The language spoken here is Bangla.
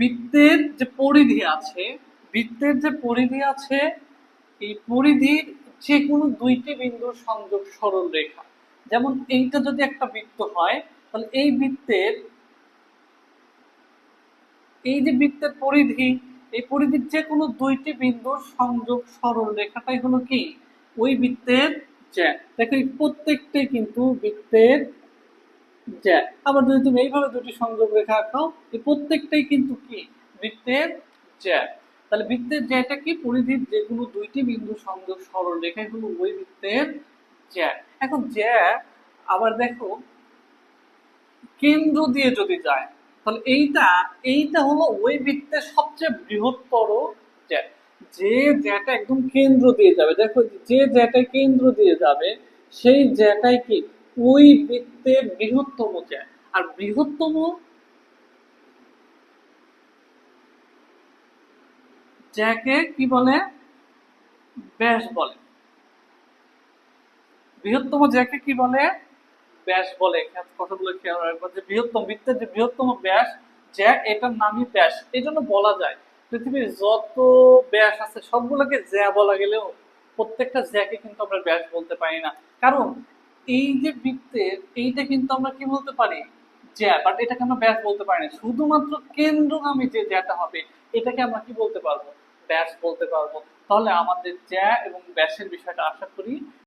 বৃত্তের যে পরিধি আছে, বৃত্তের যে পরিধি আছে, এই পরিধির যে কোনো দুইটি বিন্দুর সংযোগ সরল রেখা। যেমন এইটা যদি একটা বৃত্ত হয়, তাহলে এই বৃত্তের, এই যে বৃত্তের পরিধি, এই পরিধির যে কোনো দুইটি বিন্দুর সংযোগ সরল রেখাটাই হলো কি? ওই বৃত্তের জ্যা দেখো এই প্রত্যেকটাই কিন্তু বৃত্তের জ্যা আবার যদি তুমি এইভাবে দুটি সংযোগ রেখা আঁকাও এই প্রত্যেকটাই কিন্তু কি? বৃত্তের জ্যা তাহলে বৃত্তের জ্যাটা কি? পরিধির যে কোনো দুইটি বিন্দু সংযোগ সরল রেখা হলো ওই বৃত্তের জ্যা এখন জ্যা আবার দেখো, কেন্দ্র দিয়ে যদি যায়, তাহলে এইটা এইটা হলো ওই বৃত্তের সবচেয়ে বৃহত্তর জ্যা যে জ্যাটা একদম কেন্দ্র দিয়ে যাবে। দেখো, যে জ্যাটা কেন্দ্র দিয়ে যাবে, সেই জ্যাটাই কি? ওই বৃত্তের বৃহত্তম জ্যা আর বৃহত্তম জ্যাকে কি বলে? ব্যাস বলে। বৃহত্তম জ্যাকে কি বলে? ব্যাস বলে। কথাগুলো খেয়াল রাখবেন যে বৃহত্তম বৃত্তের যে বৃহত্তম ব্যাস জ্যা এটার নামই ব্যাস। এই জন্য বলা যায়, পৃথিবীর যত ব্যাস আছে, সবগুলোকে জ্যা বলা গেলেও প্রত্যেকটা জ্যাকে কিন্তু আমরা ব্যাস বলতে পারি না। কারণ এই যে বৃত্তের, এইটা কিন্তু আমরা কি বলতে পারি? জ্যা বাট এটাকে আমরা ব্যাস বলতে পারি না। শুধুমাত্র কেন্দ্রগামী যে জ্যাটা হবে, এটাকে আমরা কি বলতে পারব? ব্যাস বলতে পারব। তাহলে আমাদের জ্যা এবং ব্যাসের বিষয়টা আশা করি